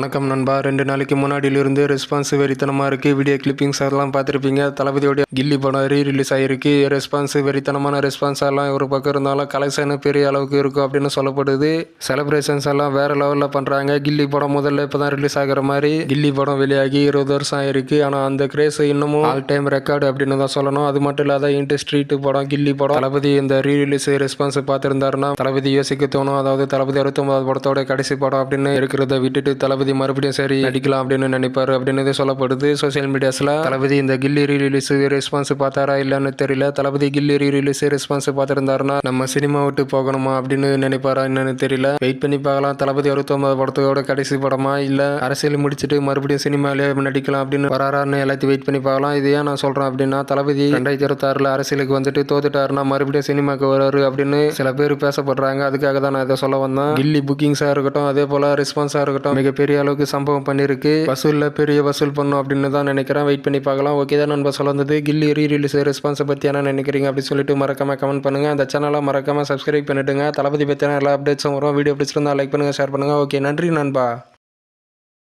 வணக்கம் நண்பா. ரெண்டு நாளைக்கு முன்னாடியிலிருந்து ரெஸ்பான்ஸ் வெறித்தனமாக இருக்குது வீடியோ கிளிப்பிங்ஸ் அதெல்லாம் பார்த்துருப்பீங்க. தளபதியோட கில்லி படம் ரீ ரிலீஸ் ஆகிருக்கு ரெஸ்பான்ஸ் வெறித்தனமான ரெஸ்பான்ஸ் எல்லாம் ஒரு பக்கம் இருந்தாலும் கலெக்ஷன் பெரிய அளவுக்கு இருக்கும் அப்படின்னு சொல்லப்படுது. செலிப்ரேஷன்ஸ் எல்லாம் வேற லெவலில் பண்ணுறாங்க கில்லி படம் முதல்ல இப்போ தான் ரிலீஸ் ஆகிற மாதிரி. கில்லி படம் வெளியாகி இருபது வருஷம் ஆயிருக்கு. ஆனால் அந்த கிரேஸ் இன்னமும் ஆல் டைம் ரெக்கார்டு அப்படின்னு தான் சொல்லணும். அது மட்டும் இல்லாத இன்ட்டு ஸ்ட்ரீட் படம் கில்லி படம். தளபதி இந்த ரீ ரிலீஸ் ரெஸ்பான்ஸ் பார்த்துருந்தாருன்னா தளபதி யோசிக்க தோணும். அதாவது தளபதி அறுபத்தொன்பது படத்தோட கடைசி படம் அப்படின்னு இருக்கிறத விட்டுட்டு தளபதி மறுபடியும் சரி நடிக்கலாம் அப்படின்னு நினைப்பாரு அப்படின்னு சொல்லப்படுது. சோசியல் மீடியாஸ்ல தளபதி இந்த கில்லி ரீ ரிலீஸ் ரெஸ்பான்ஸ் பார்த்தாரா இல்லைன்னு தெரியல. தளபதி கில்லி ரீ ரிலீஸ் ரெஸ்பான்ஸ் பார்த்துருந்தாருன்னா நம்ம சினிமா விட்டு போகணுமா அப்படின்னு நினைப்பாரா என்னன்னு தெரியல. வெயிட் பண்ணி பார்க்கலாம். தளபதி அறுபத்தொன்பது படத்தோட கடைசி படமா இல்ல அரசியல் முடிச்சுட்டு மறுபடியும் சினிமாலே நடிக்கலாம் அப்படின்னு வராரான்னு எல்லாத்தையும் வெயிட் பண்ணி பார்க்கலாம். இது ஏன் நான் சொல்றேன் அப்படின்னா தளபதி ரெண்டாயிரத்தி இருபத்தாறுல அரசியலுக்கு வந்துட்டு தோத்துட்டாருன்னா மறுபடியும் சினிமாக்கு வராரு அப்படின்னு சில பேர் பேசப்படுறாங்க. அதுக்காக தான் நான் இதை சொல்ல வந்தேன். கில்லி புக்கிங்ஸாக இருக்கட்டும் அதே போல் ரெஸ்பான்ஸாக இருக்கட்டும் மிகப்பெரிய அளவுக்கு சம்பவம் பண்ணியிருக்கு வசூலில் பெரிய வசூல் பண்ணும் அப்படின்னு தான் நினைக்கிறேன். வெயிட் பண்ணி பார்க்கலாம். ஓகே தான் நண்பர் சொல்ல வந்தது. கில்லி ரீ ரிலீஸ் ரெஸ்பான்ஸை பற்றி என்ன நினைக்கிறீங்க அப்படின்னு சொல்லிட்டு மறக்காம கமெண்ட் பண்ணுங்கள் அந்த சேனலை மறக்காம சப்ஸ்கிரைப் பண்ணிவிடுங்க தளபதி பற்றியான எல்லா அப்டேட்ஸும் வரும். வீடியோ பிடிச்சிருந்தா லைக் பண்ணுங்கள் ஷேர் பண்ணுங்கள் ஓகே நன்றி நண்பா.